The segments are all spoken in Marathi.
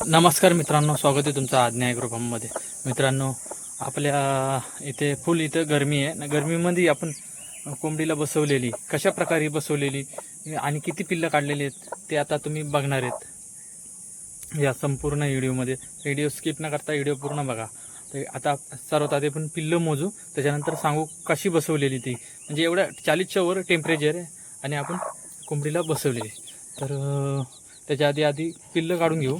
नमस्कार मित्रांनो स्वागत आहे तुमचं आज्ञा ॲग्रोफार्ममध्ये मित्रांनो आपल्या इथे फुल इथं गरमी आहे. ना गरमीमध्ये आपण कोंबडीला बसवलेली कशा प्रकारे बसवलेली आणि किती पिल्लं काढलेली आहेत ते आता तुम्ही बघणार आहेत. या संपूर्ण व्हिडिओमध्ये. व्हिडिओ स्किप न करता व्हिडिओ पूर्ण बघा. तर आता सर्वात आधी आपण पिल्लं मोजू. त्याच्यानंतर सांगू कशी बसवलेली ती. म्हणजे एवढ्या चाळीसच्या वर टेम्परेचर आहे आणि आपण कोंबडीला बसवलेली. तर त्याच्या आधी आधी पिल्लं काढून घेऊ.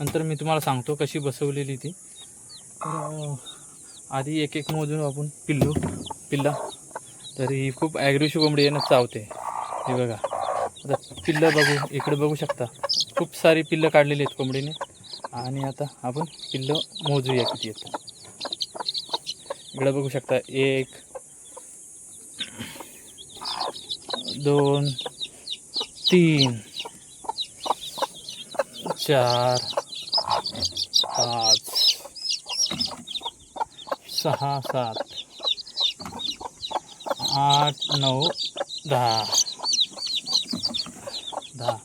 नंतर मी तुम्हाला सांगतो कशी बसवलेली ती. तर आधी एक एक मोजून आपण पिल्लू पिल्ला. तर ही खूप ॲग्रेसिव्ह कोंबडी आहे ना चावते. हे बघा. आता पिल्लं बघू इकडे बघू शकता. खूप सारी पिल्लं काढलेली आहेत कोंबडीने. आणि आता आपण पिल्लं मोजूया किती आहेत. इकडे बघू शकता. एक दोन तीन चार पाच सहा सात. आठ नऊ दहा. दहा.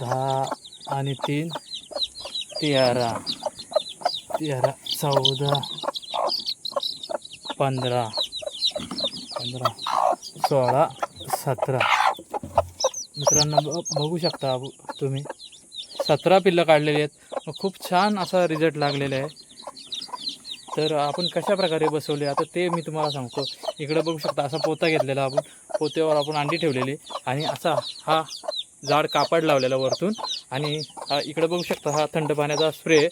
दहा आणि तीन तेरा. तेरा चौदा. पंधरा. पंधरा. सोळा सतरा. मित्रांनो बघू शकता तुम्ही. सतरा पिल्लं काढलेली आहेत. मग खूप छान असा रिझल्ट लागलेला आहे. तर आपण कशा प्रकारे बसवले? आता ते मी तुम्हाला सांगतो. इकडे बघू शकता असा पोता घेतलेला आपण. पोत्यावर आपण अंडी ठेवलेली आणि असा हा जाड कापड लावलेला वरतून. आणि हा इकडे बघू शकता हा थंड पाण्याचा स्प्रे.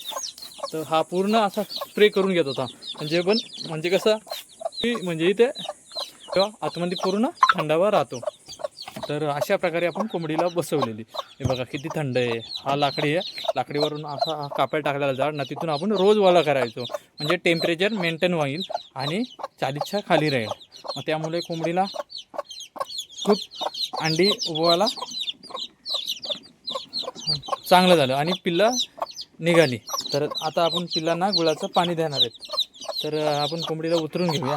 तर हा पूर्ण असा स्प्रे करून घेत होता. म्हणजे पण म्हणजे कसं की म्हणजे इथे किंवा आतमध्ये पूर्ण थंडावा राहतो. तर अशा प्रकारे आपण कोंबडीला बसवलेली. हे बघा किती थंड आहे. हा लाकडी आहे. लाकडीवरून असा कापायला कापड टाकलेला झाड ना तिथून आपण रोज वाला करायचो. म्हणजे टेम्परेचर मेंटेन होईल आणि चाळीसच्या खाली राहील. मग त्यामुळे कोंबडीला खूप अंडी उभवायला चांगलं झालं आणि पिल्लं निघाली. तर आता आपण पिल्लांना गुळाचं पाणी देणार आहेत. तर आपण कोंबडीला उतरून घेऊया.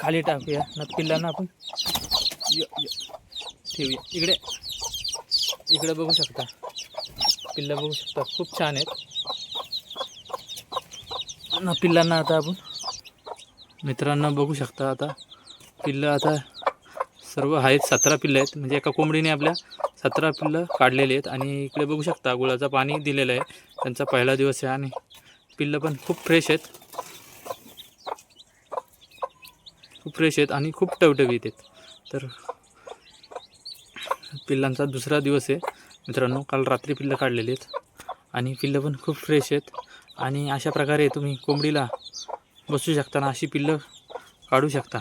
खाली टाकूया. न पिल्लांना आपण ठेवूया. इकडे. इकडे बघू शकता. पिल्लं बघू शकता. खूप छान आहेत. ना पिल्लांना आता आपण मित्रांना बघू शकता आता. पिल्लं आता सर्व आहेत. सतरा पिल्लं आहेत. म्हणजे एका कोंबडीने आपल्या सतरा पिल्लं काढलेली आहेत. आणि इकडे बघू शकता गुळाचं पाणी दिलेलं आहे. त्यांचा पहिला दिवस आहे आणि पिल्लं पण खूप फ्रेश आहेत. खूप फ्रेश आहेत आणि खूप टवटवीत आहेत. तर पिल्लांचा दुसरा दिवस आहे. मित्रांनो काल रात्री पिल्लं काढलेली आहेत. आणि पिल्लं पण खूप फ्रेश आहेत. आणि अशा प्रकारे तुम्ही कोंबडीला बसू शकता ना अशी पिल्लं काढू शकता.